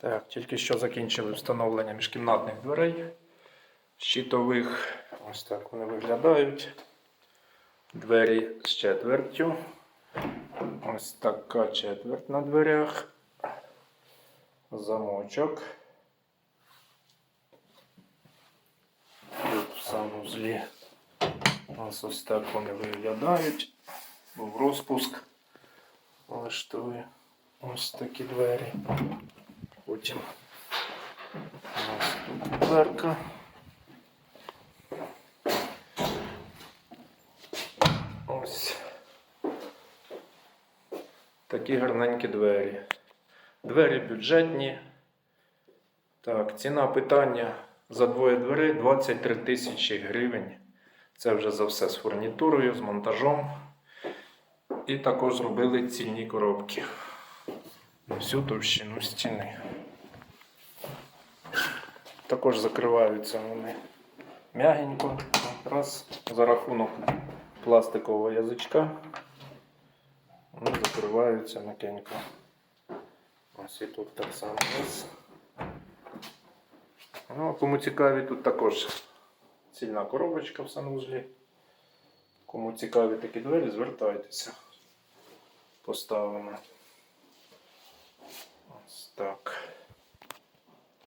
Так, тільки що закінчили встановлення міжкімнатних дверей. Щитових. Ось так вони виглядають. Двері з четвертю. Ось така четверть на дверях. Замочок. Тут в санузлі. Ось ось так вони виглядають. Був розпуск. Влаштую ось такі двері. Потім у нас тут дверка. Ось. Такі гарненькі двері. Двері бюджетні. Так, ціна питання за двоє дверей 23 тисячі гривень. Це вже за все з фурнітурою, з монтажом. І також зробили цільні коробки на всю товщину стіни. Також закриваються вони м'ягенько, якраз за рахунок пластикового язичка. Вони закриваються м'якенько. Ось і тут так само. Ну, кому цікаві, тут також цільна коробочка в санузлі. Кому цікаві такі двері, звертайтеся. Поставимо.